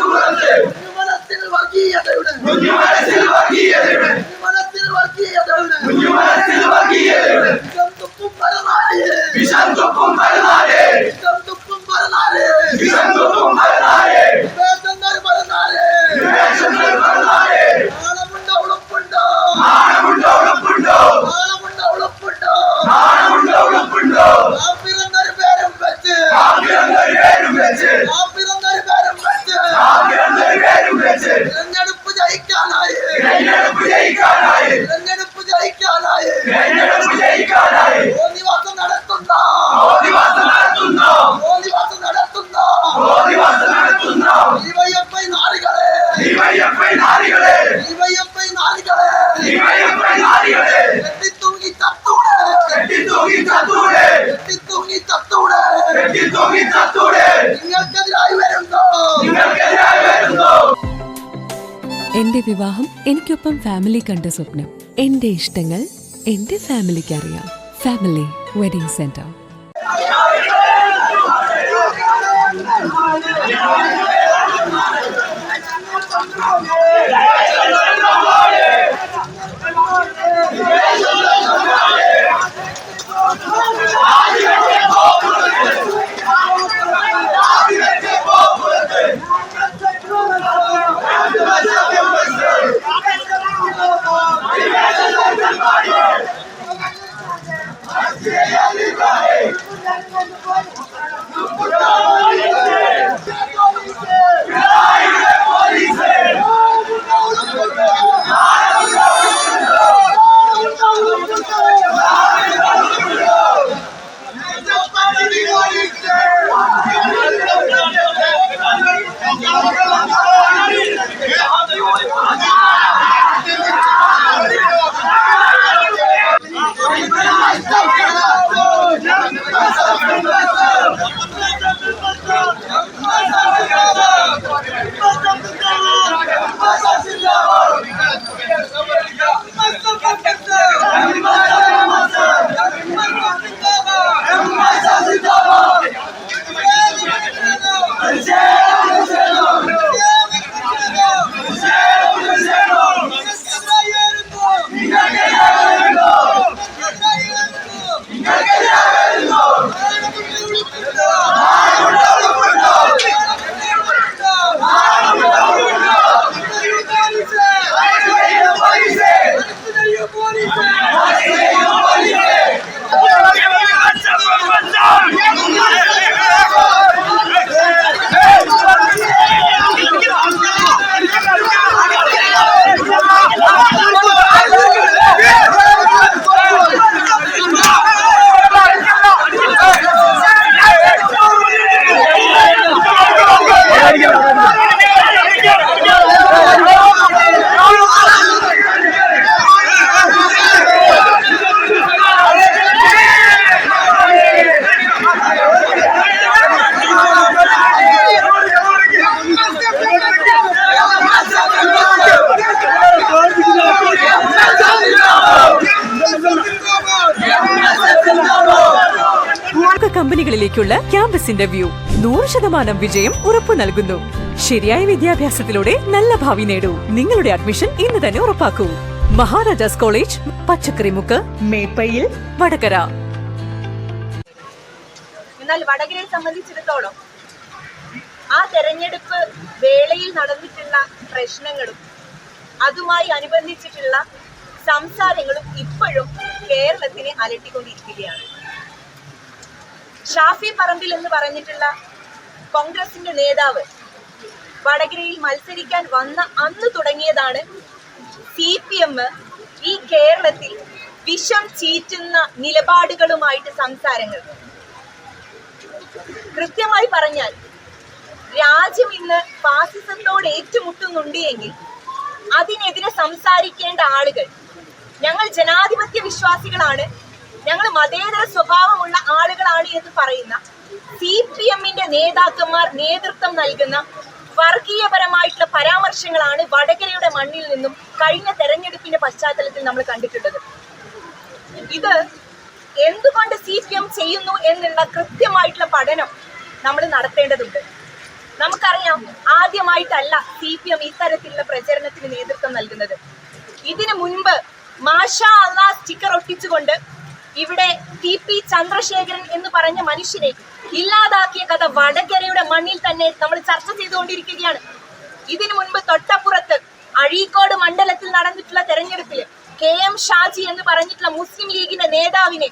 കുഞ്ഞുമനത്തിൽ വർഗീയതയുടെ കുഞ്ഞുമനത്തിൽ ഡിവൈഎഫ്ഐ നാറികളെ കെട്ടിത്തൂങ്ങി ചത്തൂടെ. കെട്ടിത്തൂങ്ങി ചത്തൂടെ. നിങ്ങൾക്കെതിരായി വരുന്നോ. എന്റെ വിവാഹം എനിക്കൊപ്പം ഫാമിലി കണ്ട സ്വപ്നം. എന്റെ ഇഷ്ടങ്ങൾ എന്റെ ഫാമിലിക്ക് അറിയാം. Family wedding centre. Yes, കമ്പനികളിലേക്കുള്ള ക്യാമ്പസ് ഇന്റർവ്യൂ നൂറ് ശതമാനം വിജയം ഉറപ്പു നൽകുന്നു. ശരിയായ വിദ്യാഭ്യാസത്തിലൂടെ നല്ല ഭാവി നേടൂ. നിങ്ങളുടെ അഡ്മിഷൻ ഇന്ന് തന്നെ ഉറപ്പാക്കൂ. മഹാരാജാസ് കോളേജ് പച്ചക്കറിമുക്ക് മേപ്പയിൽ വടകര. എന്നാൽ വടകരയെ സംബന്ധിച്ചിടത്തോളം ആ തെരഞ്ഞെടുപ്പ് വേളയിൽ നടന്നിട്ടുള്ള പ്രശ്നങ്ങളും അതുമായി അനുബന്ധിച്ചിട്ടുള്ള സംസാരങ്ങളും ഇപ്പോഴും കേരളത്തിനെ അലട്ടിക്കൊണ്ടിരിക്കുകയാണ്. ഷാഫി പറമ്പിൽ എന്ന് പറഞ്ഞിട്ടുള്ള കോൺഗ്രസിന്റെ നേതാവ് വടകരയിൽ മത്സരിക്കാൻ വന്ന അന്ന് തുടങ്ങിയതാണ് സി പി എം ഈ കേരളത്തിൽ വിഷം ചീറ്റുന്ന നിലപാടുകളുമായിട്ട് സംസാരങ്ങൾ. കൃത്യമായി പറഞ്ഞാൽ രാജ്യം ഇന്ന് ഫാസിസത്തോട് ഏറ്റുമുട്ടുന്നുണ്ട് എങ്കിൽ അതിനെതിരെ സംസാരിക്കേണ്ട ആളുകൾ ഞങ്ങൾ ജനാധിപത്യ വിശ്വാസികളാണ്. ഞങ്ങൾ മതേതര സ്വഭാവമുള്ള ആളുകളാണ് എന്ന് പറയുന്ന സി പി എമ്മിന്റെ നേതാക്കന്മാർ നേതൃത്വം നൽകുന്ന വർഗീയപരമായിട്ടുള്ള പരാമർശങ്ങളാണ് വടകരയുടെ മണ്ണിൽ നിന്നും കഴിഞ്ഞ തെരഞ്ഞെടുപ്പിന്റെ പശ്ചാത്തലത്തിൽ നമ്മൾ കണ്ടിട്ടുള്ളത്. ഇത് എന്തുകൊണ്ട് സി പി എം ചെയ്യുന്നു എന്നുള്ള കൃത്യമായിട്ടുള്ള പഠനം നമ്മൾ നടത്തേണ്ടതുണ്ട്. നമുക്കറിയാം ആദ്യമായിട്ടല്ല സി പി എം ഇത്തരത്തിലുള്ള പ്രചരണത്തിന് നേതൃത്വം നൽകുന്നത്. ഇതിനു മുൻപ് മാഷ അള്ള സ്റ്റിക്കർ ഒട്ടിച്ചുകൊണ്ട് ഇവിടെ ടി പി ചന്ദ്രശേഖരൻ എന്ന് പറഞ്ഞ മനുഷ്യനെ ഇല്ലാതാക്കിയ കഥ വടകരയുടെ മണ്ണിൽ തന്നെ നമ്മൾ ചർച്ച ചെയ്തുകൊണ്ടിരിക്കുകയാണ്. ഇതിനു മുൻപ് തൊട്ടപ്പുറത്ത് അഴീക്കോട് മണ്ഡലത്തിൽ നടന്നിട്ടുള്ള തെരഞ്ഞെടുപ്പിൽ കെ എം ഷാജി എന്ന് പറഞ്ഞിട്ടുള്ള മുസ്ലിം ലീഗിന്റെ നേതാവിനെ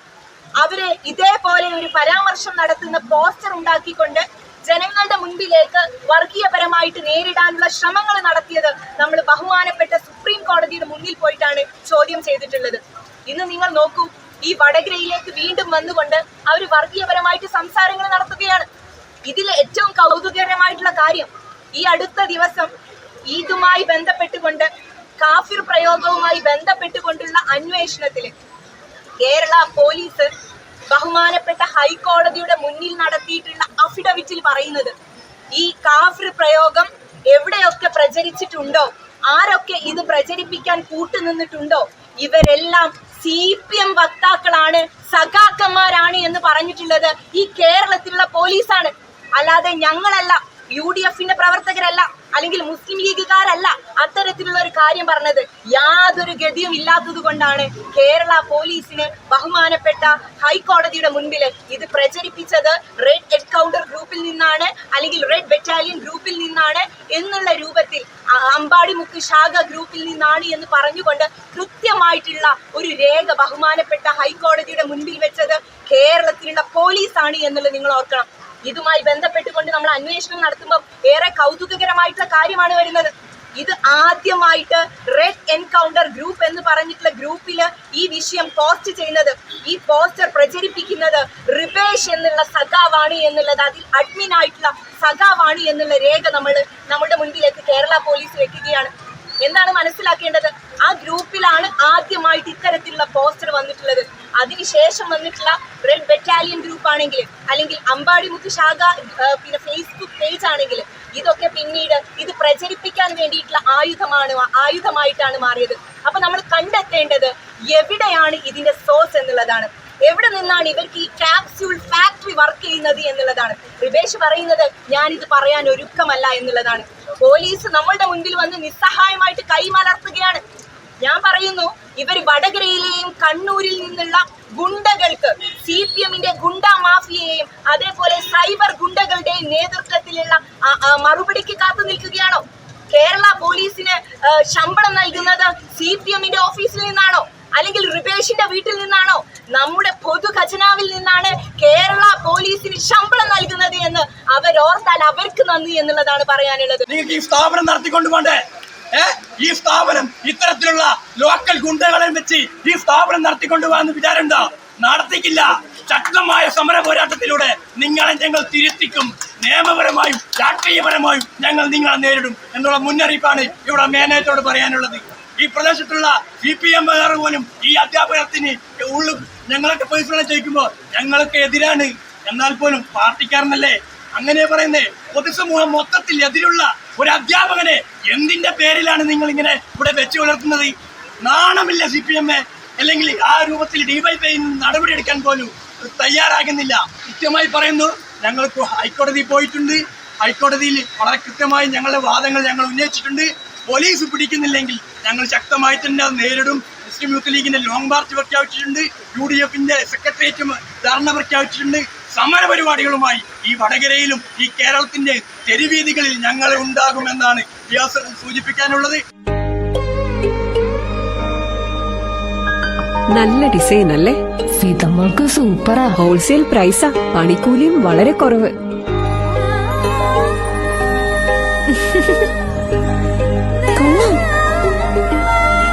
അവർ ഇതേപോലെ ഒരു പരാമർശം നടത്തുന്ന പോസ്റ്റർ ഉണ്ടാക്കിക്കൊണ്ട് ജനങ്ങളുടെ മുൻപിലേക്ക് വർഗീയപരമായിട്ട് നേരിടാനുള്ള ശ്രമങ്ങൾ നടത്തിയത് നമ്മൾ ബഹുമാനപ്പെട്ട സുപ്രീം കോടതിയുടെ മുന്നിൽ പോയിട്ടാണ് ചോദ്യം ചെയ്തിട്ടുള്ളത്. ഇന്ന് നിങ്ങൾ നോക്കൂ ഈ വടകരയിലേക്ക് വീണ്ടും വന്നുകൊണ്ട് അവർ വർഗീയപരമായിട്ട് സംസാരങ്ങൾ നടത്തുകയാണ്. ഇതിൽ ഏറ്റവും കൗതുകകരമായിട്ടുള്ള കാര്യം ഈ അടുത്ത ദിവസം ഈദുമായി ബന്ധപ്പെട്ടുകൊണ്ട് കാഫിർ പ്രയോഗവുമായി ബന്ധപ്പെട്ടുകൊണ്ടുള്ള അന്വേഷണത്തിൽ കേരള പോലീസ് ബഹുമാനപ്പെട്ട ഹൈക്കോടതിയുടെ മുന്നിൽ നടത്തിയിട്ടുള്ള അഫിഡവിറ്റിൽ പറയുന്നത് ഈ കാഫിർ പ്രയോഗം എവിടെയൊക്കെ പ്രചരിച്ചിട്ടുണ്ടോ ആരൊക്കെ ഇത് പ്രചരിപ്പിക്കാൻ കൂട്ടുനിന്നിട്ടുണ്ടോ ഇവരെല്ലാം സി പി എം വക്താക്കളാണ് സഖാക്കന്മാരാണ് എന്ന് പറഞ്ഞിട്ടുള്ളത് ഈ കേരളത്തിലുള്ള പോലീസാണ്. അല്ലാതെ ഞങ്ങളല്ല യു ഡി എഫിന്റെ പ്രവർത്തകരല്ല. അല്ലെങ്കിൽ മുസ്ലിം ലീഗുകാരല്ല അത്തരത്തിലുള്ള ഒരു കാര്യം പറഞ്ഞത്. യാതൊരു ഗതിയും ഇല്ലാത്തത് കൊണ്ടാണ് കേരള പോലീസിന് ബഹുമാനപ്പെട്ട ഹൈക്കോടതിയുടെ മുൻപിൽ ഇത് പ്രചരിപ്പിച്ചത്. റെഡ് എൻകൗണ്ടർ ഗ്രൂപ്പിൽ നിന്നാണ് അല്ലെങ്കിൽ റെഡ് ബറ്റാലിയൻ ഗ്രൂപ്പിൽ നിന്നാണ് എന്നുള്ള രൂപത്തിൽ അമ്പാടിമുക്ക് ശാഖ ഗ്രൂപ്പിൽ നിന്നാണ് എന്ന് പറഞ്ഞുകൊണ്ട് കൃത്യമായിട്ടുള്ള ഒരു രേഖ ബഹുമാനപ്പെട്ട ഹൈക്കോടതിയുടെ മുൻപിൽ വെച്ചത് കേരളത്തിലുള്ള പോലീസാണ് എന്നുള്ളത് നിങ്ങൾ ഓർക്കണം. ഇതുമായി ബന്ധപ്പെട്ടുകൊണ്ട് നമ്മൾ അന്വേഷണം നടത്തുമ്പോൾ ഏറെ കൗതുകകരമായിട്ടുള്ള കാര്യമാണ് വരുന്നത്. ഇത് ആദ്യമായിട്ട് റെഡ് എൻകൗണ്ടർ ഗ്രൂപ്പ് എന്ന് പറഞ്ഞിട്ടുള്ള ഗ്രൂപ്പിൽ ഈ വിഷയം പോസ്റ്റ് ചെയ്യുന്നത്. ഈ പോസ്റ്റർ പ്രചരിപ്പിക്കുന്നത് റിബേഷ് എന്നുള്ള സഖാവാണ് എന്നുള്ളത് അതിൽ അഡ്മിൻ ആയിട്ടുള്ള സഖാവാണ് എന്നുള്ള രേഖ നമ്മൾ നമ്മുടെ മുൻപിലേക്ക് കേരള പോലീസ് വെക്കുകയാണ്. എന്താണ് മനസ്സിലാക്കേണ്ടത്? ആ ഗ്രൂപ്പിലാണ് ആദ്യമായിട്ട് ഇത്തരത്തിലുള്ള പോസ്റ്റർ വന്നിട്ടുള്ളത്. അതിനുശേഷം വന്നിട്ടുള്ള റെഡ് ബറ്റാലിയൻ ഗ്രൂപ്പ് ആണെങ്കിൽ അല്ലെങ്കിൽ അമ്പാടിമുത്ത് ശാഖ പിന്നെ ഫേസ്ബുക്ക് പേജ് ആണെങ്കിൽ ഇതൊക്കെ പിന്നീട് ഇത് പ്രചരിപ്പിക്കാൻ വേണ്ടിയിട്ടുള്ള ആയുധമാണ് ആയുധമായിട്ടാണ് മാറിയത്. അപ്പൊ നമ്മൾ കണ്ടെത്തേണ്ടത് എവിടെയാണ് ഇതിന്റെ സോഴ്സ് എന്നുള്ളതാണ്. എവിടെ നിന്നാണ് ഇവർക്ക് ഈ ക്യാപ്സ്യൂൾ ഫാക്ടറി വർക്ക് ചെയ്യുന്നത് എന്നുള്ളതാണ്? റിബേഷ് പറയുന്നത് ഞാൻ ഇത് പറയാൻ ഒരുക്കമല്ല എന്നുള്ളതാണ്. പോലീസ് നമ്മളുടെ മുൻപിൽ വന്ന് നിസ്സഹായമായിട്ട് കൈമലർത്തുകയാണ്. ഞാൻ പറയുന്നു ഇവർ വടകരയിലെയും കണ്ണൂരിൽ നിന്നുള്ള ഗുണ്ടകൾക്ക് സി പി എമ്മിന്റെ ഗുണ്ട മാഫിയയെയും അതേപോലെ സൈബർ ഗുണ്ടകളുടെയും നേതൃത്വത്തിലുള്ള മറുപടിക്ക് കാത്തു നിൽക്കുകയാണോ? കേരള പോലീസിന് ശമ്പളം നൽകുന്നത് സി പി എമ്മിന്റെ ഓഫീസിൽ നിന്നാണോ? അല്ലെങ്കിൽ റിപേഷിന്റെ വീട്ടിൽ നിന്നാണോ? നമ്മുടെ പൊതു ഖജനാവിൽ നിന്നാണ് കേരള പോലീസിന് ശമ്പളം നൽകുന്നത് എന്ന് അവരോർത്താൽ അവർക്ക് നന്ദി എന്നുള്ളതാണ് പറയാനുള്ളത്. നിങ്ങൾക്ക് ഈ സ്ഥാപനം നടത്തിക്കൊണ്ട് പോണ്ടേ? ഈ സ്ഥാപനം ഇത്തരത്തിലുള്ള ലോക്കൽ ഗുണ്ടകളെ വെച്ച് ഈ സ്ഥാപനം നടത്തിക്കൊണ്ട് പോകാന്ന് വിചാരമുണ്ടോ? നടത്തിക്കില്ല. ശക്തമായ സമര പോരാട്ടത്തിലൂടെ നിങ്ങളെ ഞങ്ങൾ തിരുത്തിക്കും. നിയമപരമായും രാഷ്ട്രീയപരമായും ഞങ്ങൾ നിങ്ങളെ നേരിടും എന്നുള്ള മുന്നറിയിപ്പാണ് ഇവിടെ മേനേറ്റോട് പറയാനുള്ളത്. ഈ പ്രദേശത്തുള്ള സി പി എം പോലും ഈ അധ്യാപകത്തിന് ഉള്ളു ഞങ്ങളൊക്കെ പേഴ്സണൽ ചോദിക്കുമ്പോൾ ഞങ്ങൾക്ക് എതിരാണ്. എന്നാൽ പോലും പാർട്ടിക്കാരനല്ലേ? അങ്ങനെ പറയുന്നേ. പൊതുസമൂഹം മൊത്തത്തിൽ എതിരുള്ള ഒരു അധ്യാപകനെ എന്തിന്റെ പേരിലാണ് നിങ്ങൾ ഇങ്ങനെ ഇവിടെ വെച്ച് പുലർത്തുന്നത് നാണമില്ല സി പി എം അല്ലെങ്കിൽ ആ രൂപത്തിൽ ഡിവൈഫൈ നടപടിയെടുക്കാൻ പോലും തയ്യാറാകുന്നില്ല. കൃത്യമായി പറയുന്നു ഞങ്ങൾക്ക് ഹൈക്കോടതി പോയിട്ടുണ്ട്. ഹൈക്കോടതിയിൽ വളരെ കൃത്യമായി ഞങ്ങളുടെ വാദങ്ങൾ ഞങ്ങൾ ഉന്നയിച്ചിട്ടുണ്ട്. പോലീസ് പിടിക്കുന്നില്ലെങ്കിൽ ഞങ്ങൾ ശക്തമായി തന്നെ അത് നേരിടും. മുസ്ലിം യൂത്ത് ലീഗിന്റെ ലോങ് മാർച്ച് പ്രഖ്യാപിച്ചിട്ടുണ്ട്. യു ഡി എഫിന്റെ സെക്രട്ടേറിയറ്റും ധർണ പ്രഖ്യാപിച്ചിട്ടുണ്ട്. സമര പരിപാടികളുമായി ഈ വടകരയിലും ഈ കേരളത്തിന്റെ തെരുവീതികളിൽ ഞങ്ങൾ ഉണ്ടാകുമെന്നാണ് സൂചിപ്പിക്കാനുള്ളത്. നല്ല ഡിസൈൻ അല്ലേ? ഫിതമ്മൾക്ക് സൂപ്പറാ. ഹോൾസെയിൽ പ്രൈസാ പണിക്കൂലിയും വളരെ കുറവ്.